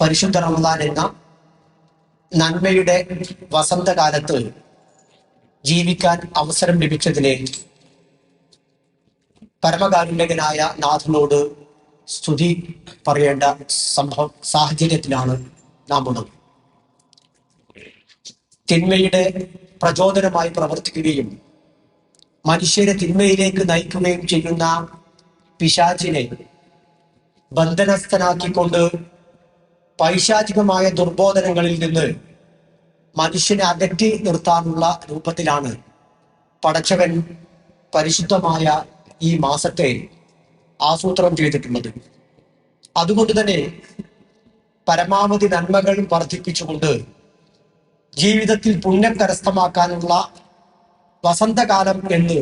പരിശുദ്ധ റമദാൻ എന്ന നന്മയുടെ വസന്തകാലത്ത് ജീവിക്കാൻ അവസരം ലഭിച്ചതിനെ പരമകാരുണ്യകനായ നാഥനോട് സ്തുതി പറയേണ്ട സംഭവ സാഹചര്യത്തിലാണ് നാം ഉള്ളത് തിന്മയുടെ പ്രചോദനമായി പ്രവർത്തിക്കുകയും മനുഷ്യരെ തിന്മയിലേക്ക് നയിക്കുകയും ചെയ്യുന്ന പിശാചിനെ ബന്ധനസ്ഥനാക്കിക്കൊണ്ട് പൈശാചികമായ ദുർബോധനങ്ങളിൽ നിന്ന് മനുഷ്യനെ അകറ്റി നിർത്താനുള്ള രൂപത്തിലാണ് പടച്ചവൻ പരിശുദ്ധമായ ഈ മാസത്തെ ആസൂത്രണം ചെയ്തിട്ടുള്ളത്. അതുകൊണ്ട് തന്നെ പരമാവധി നന്മകൾ വർദ്ധിപ്പിച്ചുകൊണ്ട് ജീവിതത്തിൽ പുണ്യം കരസ്ഥമാക്കാനുള്ള വസന്തകാലം എന്ന്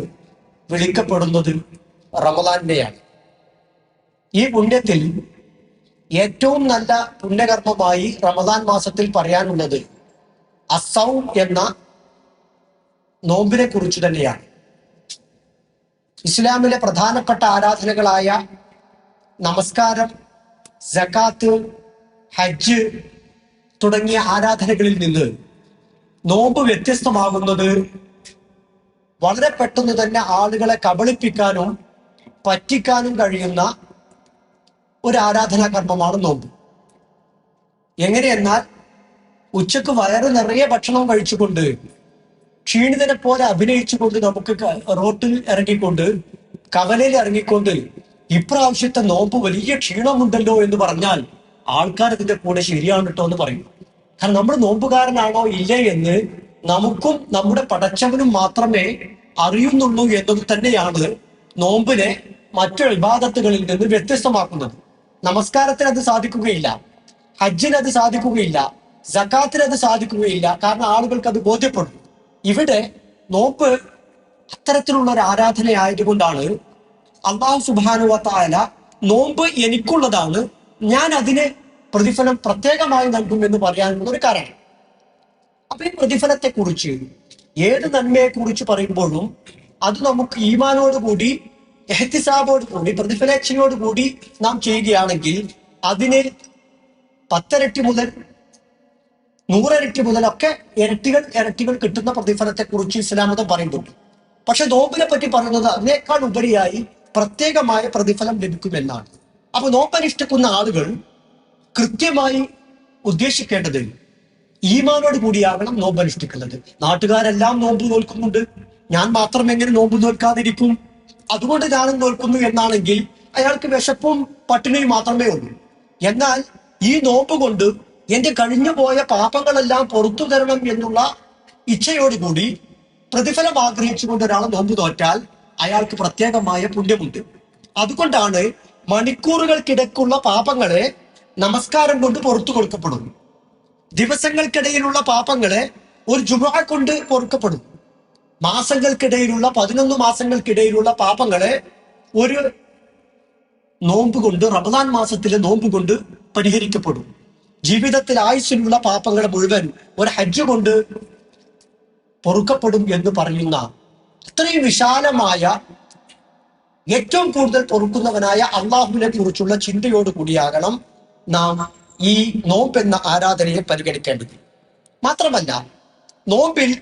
വിളിക്കപ്പെടുന്നത് റമദാന്റെയാണ് ഈ പുണ്യത്തിൽ ഏറ്റവും നല്ല പുണ്യകർമ്മമായി റമദാൻ മാസത്തിൽ പറയാനുള്ളത് അസൗം എന്ന നോമ്പിനെ കുറിച്ച് തന്നെയാണ്. ഇസ്ലാമിലെ പ്രധാനപ്പെട്ട ആരാധനകളായ നമസ്കാരം ജക്കാത്ത് ഹജ്ജ് തുടങ്ങിയ ആരാധനകളിൽ നിന്ന് നോമ്പ് വ്യത്യസ്തമാകുന്നത് വളരെ പെട്ടെന്ന് തന്നെ ആളുകളെ കബളിപ്പിക്കാനും പറ്റിക്കാനും കഴിയുന്ന ഒരു ആരാധനാ കർമ്മമാണ് നോമ്പ് എങ്ങനെയെന്നാൽ ഉച്ചയ്ക്ക് വയറ് നിറയെ ഭക്ഷണം കഴിച്ചുകൊണ്ട് ക്ഷീണിതനെ പോലെ അഭിനയിച്ചുകൊണ്ട് നമുക്ക് റോട്ടിൽ ഇറങ്ങിക്കൊണ്ട് കവലയിൽ ഇറങ്ങിക്കൊണ്ട് ഇപ്രാവശ്യത്തെ നോമ്പ് വലിയ ക്ഷീണമുണ്ടല്ലോ എന്ന് പറഞ്ഞാൽ ആൾക്കാർ ഇതിന്റെ കൂടെ ശരിയാണ് കേട്ടോ എന്ന് പറയും. കാരണം നമ്മൾ നോമ്പുകാരനാണോ ഇല്ലേ എന്ന് നമുക്കും നമ്മുടെ പടച്ചവനും മാത്രമേ അറിയുന്നുള്ളൂ എന്നത് തന്നെയാണ് നോമ്പിനെ മറ്റു വിവാദത്തുകളിൽ നിന്ന് വ്യത്യസ്തമാക്കുന്നത്. നമസ്കാരത്തിന് അത് സാധിക്കുകയില്ല. ഹജ്ജിന് അത് സാധിക്കുകയില്ല. ജക്കാത്തിന് അത് സാധിക്കുകയില്ല. കാരണം ആളുകൾക്ക് അത് ബോധ്യപ്പെടും ഇവിടെ നോമ്പ് അത്തരത്തിലുള്ള ഒരു ആരാധനയായതുകൊണ്ടാണ് അള്ളാഹു സുബാനുവത്തായ നോമ്പ് എനിക്കുള്ളതാണ്. ഞാൻ അതിന് പ്രതിഫലം പ്രത്യേകമായി നൽകും എന്ന് പറയാനുള്ള ഒരു കാരണം. അപ്പൊ ഈ പ്രതിഫലത്തെ കുറിച്ച് ഏത് നന്മയെ കുറിച്ച് പറയുമ്പോഴും അത് നമുക്ക് ഈമാനോട് കൂടി എഹത്തിസാബോട് കൂടി പ്രതിഫലേച്ഛയോട് കൂടി നാം ചെയ്യുകയാണെങ്കിൽ അതിന് പത്തരട്ടി മുതൽ നൂറിരട്ടി മുതലൊക്കെ ഇരട്ടികൾ ഇരട്ടികൾ കിട്ടുന്ന പ്രതിഫലത്തെ കുറിച്ച് ഇസ്ലാമതം പറയുന്നുണ്ട്. പക്ഷെ നോമ്പിനെ പറ്റി പറയുന്നത് അതിനേക്കാൾ ഉപരിയായി പ്രത്യേകമായ പ്രതിഫലം ലഭിക്കുമെന്നാണ്. അപ്പൊ നോമ്പനുഷ്ഠിക്കുന്ന ആളുകൾ കൃത്യമായി ഉദ്ദേശിക്കേണ്ടത് ഈമാനോട് കൂടിയാകണം നോമ്പ് അനുഷ്ഠിക്കുന്നത് നാട്ടുകാരെല്ലാം നോമ്പ് നോൽക്കുന്നുണ്ട്. ഞാൻ മാത്രം എങ്ങനെ നോമ്പ് നോൽക്കാതിരിക്കും? അതുകൊണ്ട് ഞാനും നോൽക്കുന്നു എന്നാണെങ്കിൽ അയാൾക്ക് വിശപ്പും പട്ടിണിയും മാത്രമേ ഉള്ളൂ. എന്നാൽ ഈ നോമ്പ് കൊണ്ട് എന്റെ കഴിഞ്ഞു പോയ പാപങ്ങളെല്ലാം പുറത്തു തരണം എന്നുള്ള ഇച്ഛയോടുകൂടി പ്രതിഫലം ആഗ്രഹിച്ചുകൊണ്ട് ഒരാൾ നോമ്പ് തോറ്റാൽ അയാൾക്ക് പ്രത്യേകമായ പുണ്യമുണ്ട്. അതുകൊണ്ടാണ് മണിക്കൂറുകൾക്കിടക്കുള്ള പാപങ്ങളെ നമസ്കാരം കൊണ്ട് പുറത്തു കൊടുക്കപ്പെടുന്നു. ദിവസങ്ങൾക്കിടയിലുള്ള പാപങ്ങളെ ഒരു ജുമ കൊണ്ട് പൊറുക്കപ്പെടും മാസങ്ങൾക്കിടയിലുള്ള പതിനൊന്ന് മാസങ്ങൾക്കിടയിലുള്ള പാപങ്ങളെ ഒരു നോമ്പ് കൊണ്ട് റമദാൻ മാസത്തിലെ നോമ്പ് കൊണ്ട് പരിഹരിക്കപ്പെടും. ജീവിതത്തിൽ ആയുസ്സിലുള്ള പാപങ്ങളെ മുഴുവൻ ഒരു ഹജ്ജ് കൊണ്ട് പൊറുക്കപ്പെടും എന്ന് പറയുന്ന ഇത്രയും വിശാലമായ ഏറ്റവും കൂടുതൽ പൊറുക്കുന്നവനായ അള്ളാഹുവിനെ കുറിച്ചുള്ള ചിന്തയോട് കൂടിയാകണം നാം ഈ നോമ്പ് എന്ന ആരാധനയെ പരിഗണിക്കേണ്ടത്. മാത്രമല്ല നോമ്പിൽ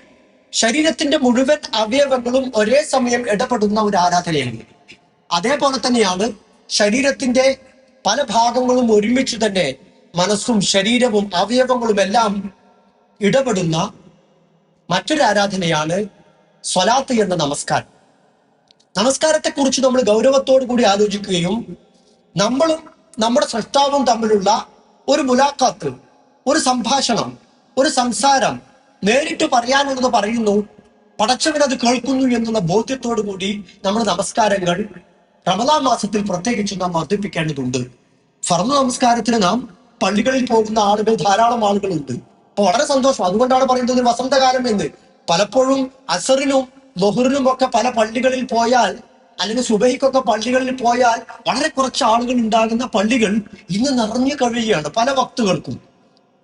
ശരീരത്തിന്റെ മുഴുവൻ അവയവങ്ങളും ഒരേ സമയം ഇടപെടുന്ന ഒരു ആരാധനയാണ്. അതേപോലെ തന്നെയാണ് ശരീരത്തിന്റെ പല ഭാഗങ്ങളും ഒരുമിച്ച് തന്നെ മനസ്സും ശരീരവും അവയവങ്ങളും എല്ലാം ഇടപെടുന്ന മറ്റൊരു ആരാധനയാണ് സ്വലാത്ത് എന്ന നമസ്കാരം. നമസ്കാരത്തെ കുറിച്ച് നമ്മൾ ഗൗരവത്തോടു കൂടി ആലോചിക്കുകയും നമ്മളും നമ്മുടെ സൃഷ്ടാവും തമ്മിലുള്ള ഒരു മുലാഖാത്ത് ഒരു സംഭാഷണം ഒരു സംസാരം നേരിട്ട് പറയാനുള്ളത് പറയുന്നു പടച്ചവൻ അത് കേൾക്കുന്നു എന്നുള്ള ബോധ്യത്തോടു കൂടി നമ്മുടെ നമസ്കാരങ്ങൾ റമദാൻ മാസത്തിൽ പ്രത്യേകിച്ച് നാം വർദ്ധിപ്പിക്കേണ്ടതുണ്ട്. ഫർദ് നമസ്കാരത്തിന് നാം പള്ളികളിൽ പോകുന്ന ആളുകൾ ധാരാളം ആളുകളുണ്ട്. അപ്പൊ വളരെ സന്തോഷം. അതുകൊണ്ടാണ് പറയുന്നത് വസന്തകാലം എന്ന്. പലപ്പോഴും അസറിനും ലൊഹറിനും ഒക്കെ പല പള്ളികളിൽ പോയാൽ അല്ലെങ്കിൽ സുബഹിക്കൊക്കെ പള്ളികളിൽ പോയാൽ വളരെ കുറച്ച് ആളുകൾ ഉണ്ടാകുന്ന പള്ളികൾ ഇന്ന് നിറഞ്ഞു കഴിയുകയാണ് പല വക്തുകൾക്കും.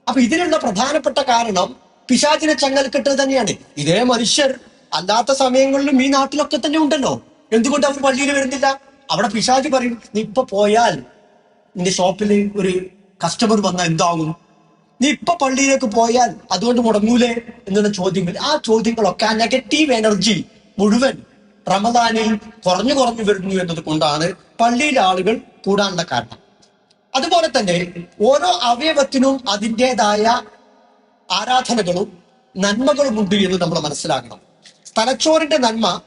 അപ്പൊ ഇതിനുള്ള പ്രധാനപ്പെട്ട കാരണം പിശാചിനെ ചങ്ങലക്കെട്ട് തന്നെയാണ്. ഇതേ മനുഷ്യർ അല്ലാത്ത സമയങ്ങളിലും ഈ നാട്ടിലൊക്കെ തന്നെ ഉണ്ടല്ലോ. എന്തുകൊണ്ട് അവർ പള്ളിയിൽ വരുന്നില്ല? അവിടെ പിശാജ് പറയും നീ ഇപ്പൊ പോയാൽ നിന്റെ ഷോപ്പിൽ ഒരു കസ്റ്റമർ വന്നാൽ എന്താകും? നീ ഇപ്പൊ പള്ളിയിലേക്ക് പോയാൽ അതുകൊണ്ട് മുടങ്ങൂലേ? എന്നുള്ള ചോദ്യങ്ങൾ. ആ ചോദ്യങ്ങളൊക്കെ ആ നെഗറ്റീവ് എനർജി മുഴുവൻ റമദാനിൽ കുറഞ്ഞു കുറഞ്ഞു വരുന്നു എന്നത് കൊണ്ടാണ് പള്ളിയിലെ ആളുകൾ കൂടാനുള്ള കാരണം. അതുപോലെ തന്നെ ഓരോ അവയവത്തിനും അതിന്റെതായ ആരാധനകളും നന്മകളും ഉണ്ട് എന്ന് നമ്മൾ മനസ്സിലാക്കണം. തലച്ചോറിന്റെ നന്മ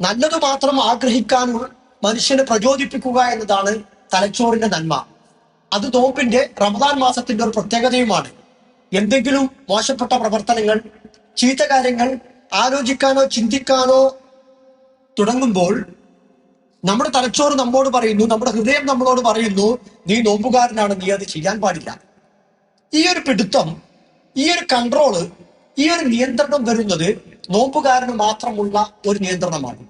നല്ലത് മാത്രം ആഗ്രഹിക്കാൻ മനുഷ്യനെ പ്രചോദിപ്പിക്കുക എന്നതാണ് തലച്ചോറിന്റെ നന്മ. അത് നോമ്പിന്റെ റമദാൻ മാസത്തിന്റെ ഒരു പ്രത്യേകതയുമാണ്. എന്തെങ്കിലും മോശപ്പെട്ട പ്രവർത്തനങ്ങൾ ചീത്ത കാര്യങ്ങൾ ആലോചിക്കാനോ ചിന്തിക്കാനോ തുടങ്ങുമ്പോൾ നമ്മുടെ തലച്ചോറ് നമ്മോട് പറയുന്നു നമ്മുടെ ഹൃദയം നമ്മളോട് പറയുന്നു നീ നോമ്പുകാരനാണ് നീ അത് ചെയ്യാൻ പാടില്ല. ഈ ഒരു പിടുത്തം ഈ ഒരു കൺട്രോൾ ഈ ഒരു നിയന്ത്രണം വരുന്നത് നോമ്പുകാരന് മാത്രമുള്ള ഒരു നിയന്ത്രണമാണ്.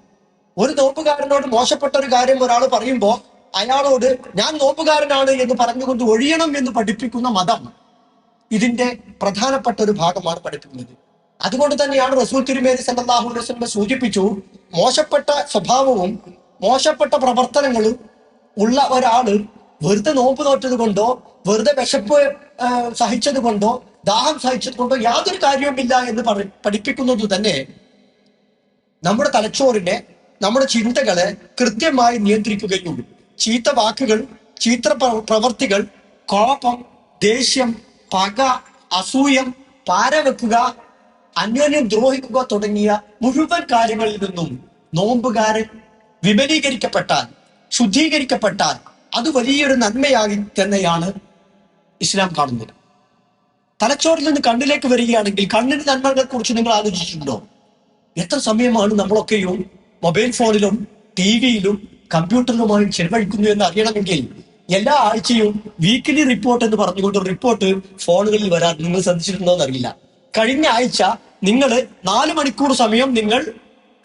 ഒരു നോമ്പുകാരനോട് മോശപ്പെട്ട ഒരു കാര്യം ഒരാൾ പറയുമ്പോൾ അയാളോട് ഞാൻ നോമ്പുകാരനാണ് എന്ന് പറഞ്ഞുകൊണ്ട് ഒഴിയണം എന്ന് പഠിപ്പിക്കുന്ന മതം ഇതിന്റെ പ്രധാനപ്പെട്ട ഒരു ഭാഗമാണ് പഠിപ്പിക്കുന്നത്. അതുകൊണ്ട് തന്നെയാണ് റസൂൽ തിരുമേനി സല്ലാഹു വസല്ലം സൂചിപ്പിച്ചു മോശപ്പെട്ട സ്വഭാവവും മോശപ്പെട്ട പ്രവർത്തനങ്ങളും ഉള്ള ഒരാൾ വെറുതെ നോമ്പ് നോറ്റത് കൊണ്ടോ വെറുതെ വിശപ്പ് സഹിച്ചത് കൊണ്ടോ ദാഹം സഹിച്ചതുകൊണ്ടോ യാതൊരു കാര്യവുമില്ല എന്ന് പറ- പഠിപ്പിക്കുന്നത് തന്നെ നമ്മുടെ തലച്ചോറിനെ നമ്മുടെ ചിന്തകളെ കൃത്യമായി നിയന്ത്രിക്കുകയും ചീത്ത വാക്കുകൾ ചീത്ത പ്രവർത്തികൾ കോപം ദേഷ്യം പക അസൂയം പാരവെക്കുക അന്യോന്യം ദ്രോഹിക്കുക തുടങ്ങിയ മുഴുവൻ കാര്യങ്ങളിൽ നിന്നും നോമ്പുകാരൻ വിപുലീകരിക്കപ്പെട്ടാൽ ശുദ്ധീകരിക്കപ്പെട്ടാൽ അത് വലിയൊരു നന്മയായി തന്നെയാണ് ഇസ്ലാം കാണുന്നത്. തലച്ചോറിൽ നിന്ന് കണ്ണിലേക്ക് വരികയാണെങ്കിൽ കണ്ണിന്റെ നന്മകളെ കുറിച്ച് നിങ്ങൾ ആലോചിച്ചിട്ടുണ്ടോ? എത്ര സമയമാണ് നമ്മളൊക്കെയും മൊബൈൽ ഫോണിലും ടി വിയിലും കമ്പ്യൂട്ടറിലുമായി ചെലവഴിക്കുന്നു എന്ന് അറിയണമെങ്കിൽ എല്ലാ ആഴ്ചയും വീക്കിലി റിപ്പോർട്ട് എന്ന് പറഞ്ഞുകൊണ്ട് റിപ്പോർട്ട് ഫോണുകളിൽ വരാൻ നിങ്ങൾ ശ്രദ്ധിച്ചിട്ടുണ്ടോ എന്നറിയില്ല. കഴിഞ്ഞ ആഴ്ച നിങ്ങൾ നാല് മണിക്കൂർ സമയം നിങ്ങൾ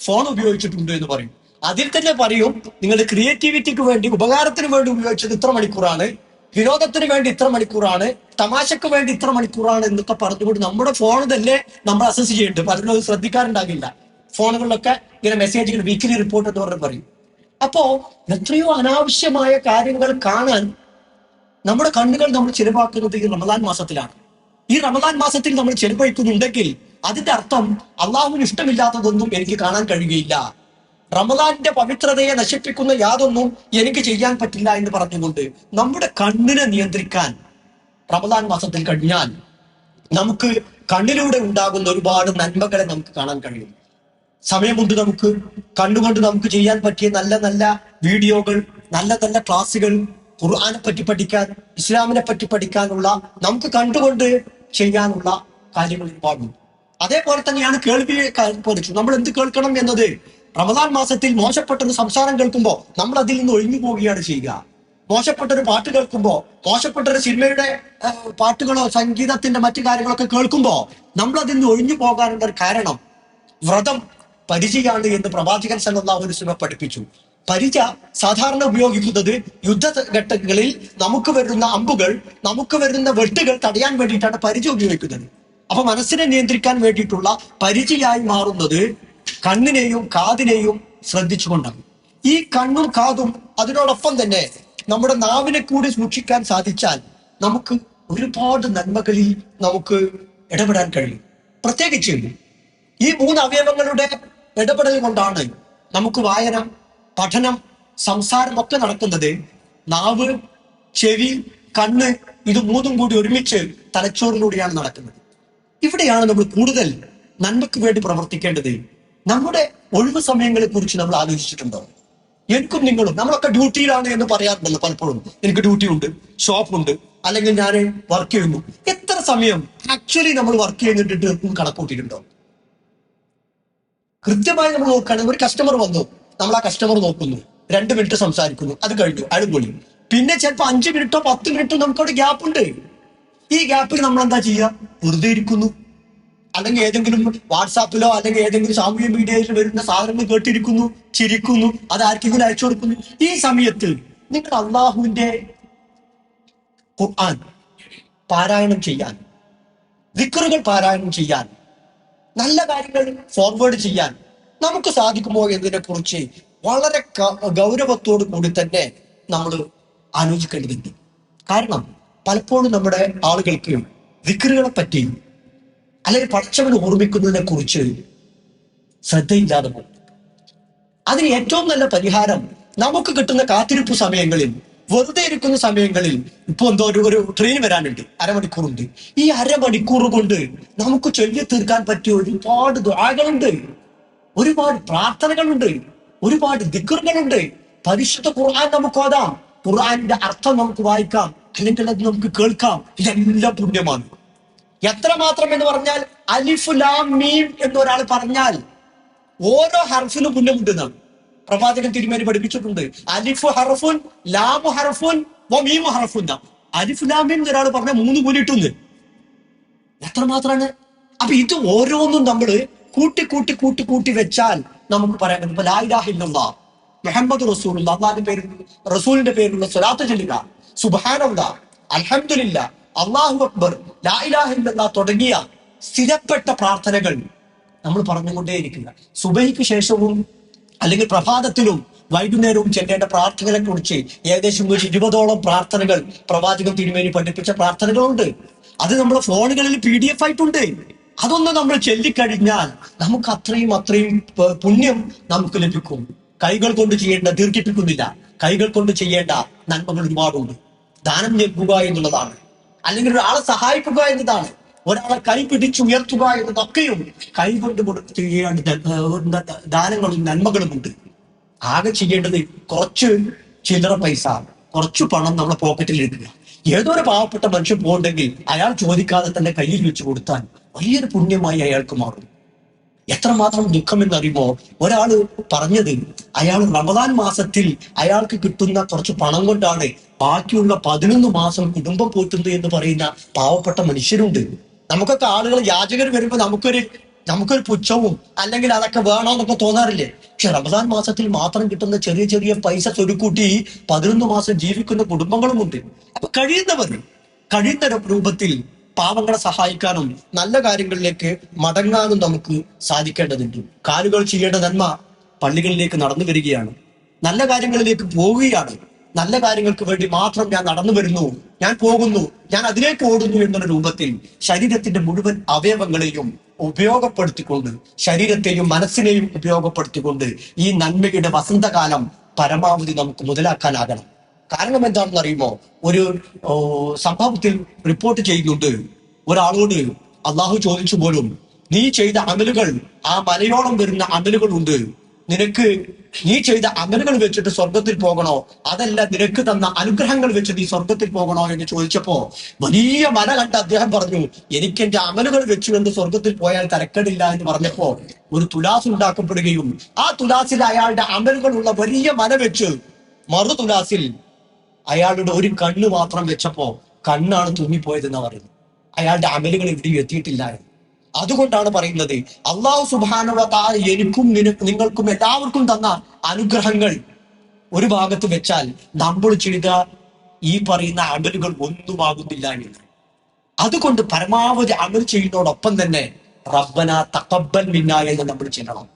ഫോൺ ഉപയോഗിച്ചിട്ടുണ്ട് എന്ന് പറയും. അതിൽ തന്നെ പറയും നിങ്ങളുടെ ക്രിയേറ്റിവിറ്റിക്ക് വേണ്ടി ഉപകാരത്തിന് വേണ്ടി ഉപയോഗിച്ചത് ഇത്ര മണിക്കൂറാണ്. വിനോദത്തിന് വേണ്ടി ഇത്ര മണിക്കൂറാണ് തമാശക്ക് വേണ്ടി ഇത്ര മണിക്കൂറാണ് എന്നൊക്കെ പറഞ്ഞുകൊണ്ട് നമ്മുടെ ഫോൺ തന്നെ നമ്മൾ അസസ് ചെയ്യുന്നുണ്ട് പലരും അത് ശ്രദ്ധിക്കാറുണ്ടാകില്ല. ഫോണുകളിലൊക്കെ ഇങ്ങനെ മെസ്സേജ് വീക്കിലി റിപ്പോർട്ട് എന്ന് പറഞ്ഞ് പറയും. അപ്പോ എത്രയോ അനാവശ്യമായ കാര്യങ്ങൾ കാണാൻ നമ്മുടെ കണ്ണുകൾ നമ്മൾ ചെലവാക്കുന്നത് ഈ റമദാൻ മാസത്തിലാണ്. ഈ റമദാൻ മാസത്തിൽ നമ്മൾ ചെലവഴിക്കുന്നുണ്ടെങ്കിൽ അതിന്റെ അർത്ഥം അള്ളാഹുവിന് ഇഷ്ടമില്ലാത്തതൊന്നും എനിക്ക് കാണാൻ കഴിയുകയില്ല. റമദാനിന്റെ പവിത്രതയെ നശിപ്പിക്കുന്ന യാതൊന്നും എനിക്ക് ചെയ്യാൻ പറ്റില്ല എന്ന് പറഞ്ഞുകൊണ്ട് നമ്മുടെ കണ്ണിനെ നിയന്ത്രിക്കാൻ റമദാൻ മാസത്തിൽ കഴിഞ്ഞാൽ നമുക്ക് കണ്ണിലൂടെ ഉണ്ടാകുന്ന ഒരുപാട് നന്മകളെ നമുക്ക് കാണാൻ കഴിയും. സമയമുണ്ട് നമുക്ക് കണ്ണുകൊണ്ട് നമുക്ക് ചെയ്യാൻ പറ്റിയ നല്ല നല്ല വീഡിയോകൾ നല്ല നല്ല ക്ലാസ്സുകൾ ഖുർആനെ പറ്റി പഠിക്കാൻ ഇസ്ലാമിനെ പറ്റി പഠിക്കാനുള്ള നമുക്ക് കണ്ടുകൊണ്ട് ചെയ്യാനുള്ള കാര്യങ്ങൾ ഒരുപാടുണ്ട്. അതേപോലെ തന്നെയാണ് കേൾവിയെ പഠിച്ചു നമ്മൾ എന്ത് കേൾക്കണം എന്നത്? റമദാൻ മാസത്തിൽ മോശപ്പെട്ട ഒരു സംസാരം കേൾക്കുമ്പോൾ നമ്മൾ അതിൽ നിന്ന് ഒഴിഞ്ഞു പോവുകയാണ് ചെയ്യുക. മോശപ്പെട്ട ഒരു പാട്ട് കേൾക്കുമ്പോൾ മോശപ്പെട്ട ഒരു സിനിമയുടെ പാട്ടുകളോ സംഗീതത്തിന്റെ മറ്റു കാര്യങ്ങളൊക്കെ കേൾക്കുമ്പോൾ നമ്മൾ അതിൽ നിന്ന് ഒഴിഞ്ഞു പോകാനുള്ള ഒരു കാരണം വ്രതം പരിചയാണ് എന്ന് പ്രവാചകൻ അലൈഹി വസല്ലം പഠിപ്പിച്ചു. പരിച സാധാരണ ഉപയോഗിക്കുന്നത് യുദ്ധഘട്ടങ്ങളിൽ നമുക്ക് വരുന്ന അമ്പുകൾ നമുക്ക് വരുന്ന വെട്ടുകൾ തടയാൻ വേണ്ടിയിട്ടാണ് പരിച ഉപയോഗിക്കുന്നത്. അപ്പൊ മനസ്സിനെ നിയന്ത്രിക്കാൻ വേണ്ടിയിട്ടുള്ള പരിചയായി മാറുന്നത് കണ്ണിനെയും കാതിനെയും ശ്രദ്ധിച്ചുകൊണ്ടാണ്. ഈ കണ്ണും കാതും അതിനോടൊപ്പം തന്നെ നമ്മുടെ നാവിനെ കൂടി സൂക്ഷിക്കാൻ സാധിച്ചാൽ നമുക്ക് ഒരുപാട് നന്മകളിൽ നമുക്ക് ഇടപെടാൻ കഴിയും. പ്രത്യേകിച്ച് ഈ മൂന്ന് അവയവങ്ങളുടെ ഇടപെടൽ കൊണ്ടാണ് നമുക്ക് വായന പഠനം സംസാരം ഒക്കെ നടക്കുന്നത്. നാവ് ചെവി കണ്ണ് ഇത് മൂന്നും കൂടി ഒരുമിച്ച് തലച്ചോറിലൂടെയാണ് നടക്കുന്നത്. ഇവിടെയാണ് നമ്മൾ കൂടുതൽ നന്മയ്ക്ക് വേണ്ടി പ്രവർത്തിക്കേണ്ടത്. നമ്മുടെ ഒഴിവ് സമയങ്ങളെ കുറിച്ച് നമ്മൾ ആലോചിച്ചിട്ടുണ്ടോ? എനിക്കും നിങ്ങളും നമ്മളൊക്കെ ഡ്യൂട്ടിയിലാണ് എന്ന് പറയാറുണ്ടല്ലോ പലപ്പോഴും. എനിക്ക് ഡ്യൂട്ടി ഉണ്ട് ഷോപ്പുണ്ട് അല്ലെങ്കിൽ ഞാൻ വർക്ക് ചെയ്യുന്നു. എത്ര സമയം ആക്ച്വലി നമ്മൾ വർക്ക് ചെയ്യുന്നിട്ട് കണക്കൂട്ടിയിട്ടുണ്ടോ? കൃത്യമായി നമ്മൾ നോക്കുകയാണെങ്കിൽ ഒരു കസ്റ്റമർ വന്നു. നമ്മൾ ആ കസ്റ്റമർ നോക്കുന്നു. രണ്ട് മിനിറ്റ് സംസാരിക്കുന്നു. അത് കഴിഞ്ഞു. അടിപൊളി. പിന്നെ ചിലപ്പോൾ അഞ്ച് മിനിറ്റോ പത്ത് മിനിറ്റോ നമുക്കവിടെ ഗ്യാപ്പ് ഉണ്ട്. ഈ ഗ്യാപ്പിൽ നമ്മൾ എന്താ ചെയ്യുക? വെറുതെ ഇരിക്കുന്നു. അല്ലെങ്കിൽ ഏതെങ്കിലും വാട്സാപ്പിലോ അല്ലെങ്കിൽ ഏതെങ്കിലും സാമൂഹ്യ മീഡിയയിൽ വരുന്ന സാധനങ്ങൾ കേട്ടിരിക്കുന്നു ചിരിക്കുന്നു അത് ആർക്കെങ്കിലും അയച്ചു കൊടുക്കുന്നു. ഈ സമയത്ത് നിങ്ങൾ അള്ളാഹുവിന്റെ ഖുർആൻ പാരായണം ചെയ്യാൻ ദിക്കറുകൾ പാരായണം ചെയ്യാൻ നല്ല കാര്യങ്ങൾ ഫോർവേഡ് ചെയ്യാൻ നമുക്ക് സാധിക്കുമോ എന്നതിനെ കുറിച്ച് വളരെ ഗൗരവത്തോടു കൂടി തന്നെ നമ്മൾ ആലോചിക്കേണ്ടതുണ്ട്. കാരണം പലപ്പോഴും നമ്മുടെ ആളുകൾക്ക് വിക്രുകളെ പറ്റി അല്ലെങ്കിൽ പടച്ചവനെ ഓർമ്മിക്കുന്നതിനെ കുറിച്ച് ശ്രദ്ധയില്ലാതെ പോകും. അതിന് ഏറ്റവും നല്ല പരിഹാരം നമുക്ക് കിട്ടുന്ന കാത്തിരിപ്പ് സമയങ്ങളിൽ വെറുതെ ഇരിക്കുന്ന സമയങ്ങളിൽ ഇപ്പൊ എന്തോ ഒരു ഒരു ട്രെയിൻ വരാനുണ്ട് അരമണിക്കൂറുണ്ട്. ഈ അരമണിക്കൂർ കൊണ്ട് നമുക്ക് ചൊല്ലി തീർക്കാൻ പറ്റിയ ഒരുപാട് ദ്വാകളുണ്ട് ഒരുപാട് പ്രാർത്ഥനകളുണ്ട്. ഒരുപാട് ദിക്കറുകളുണ്ട് പരിശുദ്ധ ഖുർആൻ നമുക്ക് ഓതാം. ഖുർആന്റെ അർത്ഥം നമുക്ക് വായിക്കാം. അല്ലെങ്കിൽ അത് നമുക്ക് കേൾക്കാം. ഇതെല്ലാം പുണ്യമാണ്. എത്രമാത്രം എന്ന് പറഞ്ഞാൽ അലിഫ് ലാം മീം എന്ന് ഒരാൾ പറഞ്ഞാൽ ഓരോ ഹർഫിനും പുണ്യമുണ്ടെന്നാണ്. പ്രവാചകൻ തിരുമേനി പഠിപ്പിച്ചിട്ടുണ്ട്. അലിഫു ഹർഫുൻ ലാമു ഹർഫുൻ മീമു ഹർഫുൻ. അലിഫ് ലാം മീം എന്ന് ഒരാൾ പറഞ്ഞാൽ മൂന്ന് കൂലിട്ടുണ്ട് എത്രമാത്രമാണ് അപ്പൊ ഇത് ഓരോന്നും നമ്മൾ കൂട്ടി കൂട്ടി കൂട്ടി കൂട്ടി വെച്ചാൽ നമുക്ക് പറയാൻ പറ്റും. ഇപ്പൊ മുഹമ്മദ് റസൂൽ അള്ളാഹിന്റെ പേരിൽ റസൂലിന്റെ പേരിലുള്ള സ്വലാത്ത് ചൊല്ലുക. സുബാനുള്ള അൽഹംദുലില്ല അള്ളാഹു അക്ബർ ലാ ഇലാഹ ഇല്ലല്ലാ തുടങ്ങിയ സ്ഥിരപ്പെട്ട പ്രാർത്ഥനകൾ നമ്മൾ പറഞ്ഞുകൊണ്ടേയിരിക്കുക. സുബൈക്ക് ശേഷവും അല്ലെങ്കിൽ പ്രഭാതത്തിലും വൈകുന്നേരവും ചെല്ലേണ്ട പ്രാർത്ഥനകളെ കുറിച്ച് ഏകദേശം ഒരു ഇരുപതോളം പ്രാർത്ഥനകൾ പ്രവാചകൻ തിരുമേനി പഠിപ്പിച്ച പ്രാർത്ഥനകളുണ്ട്. അത് നമ്മുടെ ഫോണുകളിൽ പി ഡി എഫ് ആയിട്ടുണ്ട്. അതൊന്ന് നമ്മൾ ചൊല്ലിക്കഴിഞ്ഞാൽ നമുക്ക് അത്രയും അത്രയും പുണ്യം നമുക്ക് ലഭിക്കും. കൈകൾ കൊണ്ട് ചെയ്യേണ്ട ദീർഘിപ്പിക്കുന്നില്ല. കൈകൾ കൊണ്ട് ചെയ്യേണ്ട നന്മകൾ ഒരുപാടുണ്ട്. ദാനം നൽകുക എന്നുള്ളതാണ്. അല്ലെങ്കിൽ ഒരാളെ സഹായിക്കുക എന്നതാണ്. ഒരാളെ കൈ പിടിച്ചുയർത്തുക എന്നതൊക്കെയും കൈകൊണ്ട് ചെയ്യേണ്ട ദാനങ്ങളും നന്മകളും ഉണ്ട് ആകെ ചെയ്യേണ്ടത് കുറച്ച് ചില്ലറ പൈസ കുറച്ച് പണം നമ്മളെ പോക്കറ്റിൽ ഇടുക. ഏതൊരു പാവപ്പെട്ട മനുഷ്യൻ പോകണ്ടെങ്കിൽ അയാൾ ചോദിക്കാതെ തന്നെ കയ്യിൽ വെച്ച് കൊടുത്താൽ വലിയൊരു പുണ്യമായി അയാൾക്ക് മാറും. എത്രമാത്രം ദുഃഖമെന്നറിയുമോ? ഒരാൾ പറഞ്ഞത് അയാൾ റമദാൻ മാസത്തിൽ അയാൾക്ക് കിട്ടുന്ന കുറച്ച് പണം കൊണ്ടാണ് ബാക്കിയുള്ള പതിനൊന്ന് മാസം കുടുംബം പോറ്റുന്നത് എന്ന് പറയുന്ന പാവപ്പെട്ട മനുഷ്യരുണ്ട്. നമുക്കൊക്കെ ആളുകൾ യാചകർ വരുമ്പോൾ നമുക്കൊരു നമുക്കൊരു പുച്ഛവും അല്ലെങ്കിൽ അതൊക്കെ വേണമെന്നൊക്കെ തോന്നാറില്ലേ? പക്ഷെ റമദാൻ മാസത്തിൽ മാത്രം കിട്ടുന്ന ചെറിയ ചെറിയ പൈസ സ്വരുക്കൂട്ടി പതിനൊന്ന് മാസം ജീവിക്കുന്ന കുടുംബങ്ങളുമുണ്ട്. അപ്പൊ കഴിയുന്നവർ കഴിയുന്ന രൂപത്തിൽ പാവങ്ങളെ സഹായിക്കാനും നല്ല കാര്യങ്ങളിലേക്ക് മടങ്ങാനും നമുക്ക് സാധിക്കേണ്ടതുണ്ട്. കാലുകൾ ചെയ്യേണ്ട നന്മ പള്ളികളിലേക്ക് നടന്നു വരികയാണ്. നല്ല കാര്യങ്ങളിലേക്ക് പോവുകയാണ്. നല്ല കാര്യങ്ങൾക്ക് വേണ്ടി മാത്രം ഞാൻ നടന്നു വരുന്നു. ഞാൻ പോകുന്നു. ഞാൻ അതിലേക്ക് ഓടുന്നു എന്നുള്ള രൂപത്തിൽ ശരീരത്തിന്റെ മുഴുവൻ അവയവങ്ങളെയും ഉപയോഗപ്പെടുത്തിക്കൊണ്ട് ശരീരത്തെയും മനസ്സിനെയും ഉപയോഗപ്പെടുത്തിക്കൊണ്ട് ഈ നന്മയുടെ വസന്തകാലം പരമാവധി നമുക്ക് മുതലാക്കാനാകണം. കാരണം എന്താണെന്ന് അറിയുമോ? ഒരു സംഭവത്തിൽ റിപ്പോർട്ട് ചെയ്യുന്നുണ്ട്. ഒരാളോട് അള്ളാഹു ചോദിച്ചു പോലും നീ ചെയ്ത അമലുകൾ ആ മലയോളം വരുന്ന അമലുകൾ ഉണ്ട് നിനക്ക് നീ ചെയ്ത അമലുകൾ വെച്ചിട്ട് സ്വർഗത്തിൽ പോകണോ? അതല്ല നിനക്ക് തന്ന അനുഗ്രഹങ്ങൾ വെച്ച് നീ സ്വർഗത്തിൽ പോകണോ? എന്ന് ചോദിച്ചപ്പോ വലിയ മല കണ്ട് അദ്ദേഹം പറഞ്ഞു എനിക്ക് എന്റെ അമലുകൾ വെച്ചു എന്ന് സ്വർഗത്തിൽ പോയാൽ തരക്കേടില്ല എന്ന് പറഞ്ഞപ്പോ ഒരു തുലാസ് ഉണ്ടാക്കപ്പെടുകയും ആ തുലാസിൽ അയാളുടെ അമലുകളുള്ള വലിയ മല വെച്ച് മറു തുലാസിൽ അയാളുടെ ഒരു കണ്ണ് മാത്രം വെച്ചപ്പോ കണ്ണാണ് തുന്നിപ്പോയതെന്ന് പറയുന്നു അയാളുടെ അമലുകൾ എവിടെയും എത്തിയിട്ടില്ല എന്ന്. അതുകൊണ്ടാണ് പറയുന്നത് അള്ളാഹു സുബാനുവ എനിക്കും നിനക്ക് നിങ്ങൾക്കും എല്ലാവർക്കും തന്ന അനുഗ്രഹങ്ങൾ ഒരു ഭാഗത്ത് വെച്ചാൽ നമ്മൾ ചെയ്ത ഈ പറയുന്ന അമലുകൾ ഒന്നുമാകുന്നില്ല എന്ന്. അതുകൊണ്ട് പരമാവധി അമൽ ചെയ്യുന്നതോടൊപ്പം തന്നെ റബ്ബന തക്കബൽ മിന്ന എന്ന് നമ്മൾ ചെയ്യണം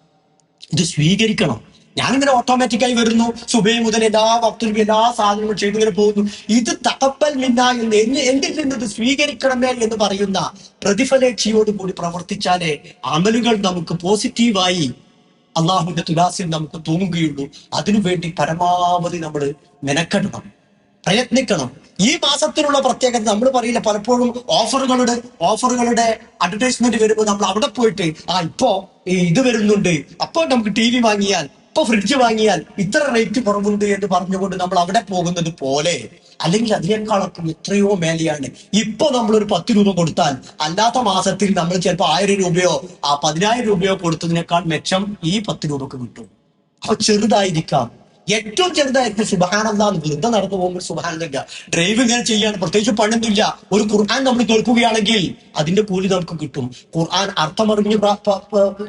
ഇത് സ്വീകരിക്കണം. ഞാനിങ്ങനെ ഓട്ടോമാറ്റിക്കായി വരുന്നു. സുബൈ മുതൽ എല്ലാ വക്തിലും എല്ലാ സാധനങ്ങളും ചെയ്തു ഇങ്ങനെ പോകുന്നു. ഇത് തകപ്പൽ മിന്ന എന്ന് എന്നെ എന്നിൽ നിന്ന് ഇത് സ്വീകരിക്കണമേ എന്ന് പറയുന്ന പ്രതിഫലേക്ഷയോട് കൂടി പ്രവർത്തിച്ചാലേ അമലുകൾ നമുക്ക് പോസിറ്റീവായി അള്ളാഹുവിന്റെ തുലാസിൽ നമുക്ക് തൂങ്ങുകയുള്ളൂ. അതിനുവേണ്ടി പരമാവധി നമ്മൾ മെനക്കെടണം. പ്രയത്നിക്കണം. ഈ മാസത്തിലുള്ള പ്രത്യേകത നമ്മൾ പറയില്ല. പലപ്പോഴും ഓഫറുകളുടെ ഓഫറുകളുടെ അഡ്വർടൈസ്മെന്റ് വരുമ്പോൾ നമ്മൾ അവിടെ പോയിട്ട് ആ ഇപ്പോ ഇത് വരുന്നുണ്ട്. അപ്പോൾ നമുക്ക് ടി വി വാങ്ങിയാൽ ഇപ്പൊ ഫ്രിഡ്ജ് വാങ്ങിയാൽ ഇത്ര റേറ്റ് കുറവുണ്ട് എന്ന് പറഞ്ഞുകൊണ്ട് നമ്മൾ അവിടെ പോകുന്നത് പോലെ അല്ലെങ്കിൽ അതിനേക്കാളൊക്കെ എത്രയോ മേലെയാണ്. ഇപ്പൊ നമ്മൾ ഒരു പത്ത് രൂപ കൊടുത്താൽ അല്ലാത്ത മാസത്തിൽ നമ്മൾ ചിലപ്പോൾ ആയിരം രൂപയോ ആ പതിനായിരം രൂപയോ കൊടുത്തതിനേക്കാൾ മെച്ചം ഈ പത്ത് രൂപക്ക് കിട്ടും. അപ്പൊ ചെറുതായിരിക്കാം. ഏറ്റവും ചെറുതായിരിക്കും സുബഹാനന്ദാന്ന് വെറുതെ നടന്നു പോകുമ്പോൾ സുബാനന്ദ ഡ്രൈവ് ഇങ്ങനെ ചെയ്യാണ്. പ്രത്യേകിച്ച് പണിയൊന്നുമില്ല. ഒരു ഖുർആൻ നമ്മൾ കേൾക്കുകയാണെങ്കിൽ അതിന്റെ കൂലി നമുക്ക് കിട്ടും. ഖുർആൻ അർത്ഥമറിഞ്ഞ്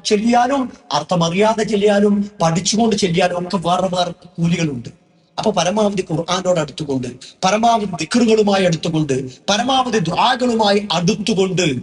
ചെല്ലിയാലും അർത്ഥമറിയാതെ ചെല്ലിയാലും പഠിച്ചുകൊണ്ട് ചെല്ലിയാലും ഒക്കെ വേറെ വേറെ കൂലികളുണ്ട്. അപ്പൊ പരമാവധി ഖുർആാനോട് അടുത്തുകൊണ്ട് പരമാവധി ദിക്കറുകളുമായി അടുത്തുകൊണ്ട് പരമാവധി ദ്വാകളുമായി അടുത്തുകൊണ്ട്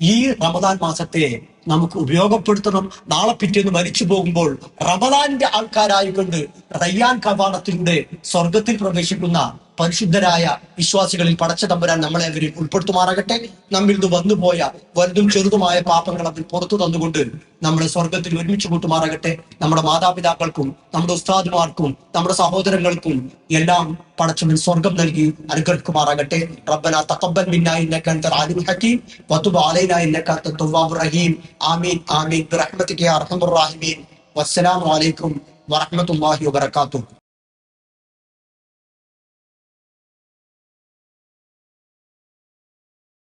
ഈ റമദാൻ മാസത്തെ നമുക്ക് ഉപയോഗപ്പെടുത്തണം. നാളെ പിറ്റേന്ന് മരിച്ചു പോകുമ്പോൾ റമദാന്റെ ആൾക്കാരായിക്കൊണ്ട് റയ്യാൻ കവാടത്തിലൂടെ സ്വർഗത്തിൽ പ്രവേശിക്കുന്ന പരിശുദ്ധരായ വിശ്വാസികളിൽ പടച്ച തമ്പുരാൻ നമ്മളെ അവരിൽ ഉൾപ്പെടുത്തുമാറാകട്ടെ. നമ്മിൽ നിന്ന് വന്നുപോയ വലുതും ചെറുതുമായ പാപങ്ങൾ അതിൽ പുറത്തു തന്നുകൊണ്ട് നമ്മളെ സ്വർഗത്തിൽ ഒരുമിച്ച് കൂട്ടുമാറാകട്ടെ. നമ്മുടെ മാതാപിതാക്കൾക്കും നമ്മുടെ ഉസ്താദുമാർക്കും നമ്മുടെ സഹോദരങ്ങൾക്കും എല്ലാം പടച്ചവൻ സ്വർഗം നൽകി അനുഗ്രഹിക്കുമാറാകട്ടെ. റബ്ബന തഖബ്ബൽ മിന്നാ ഇന്നക വറഹ്മത്തുള്ളാഹി വബറകാതുഹു.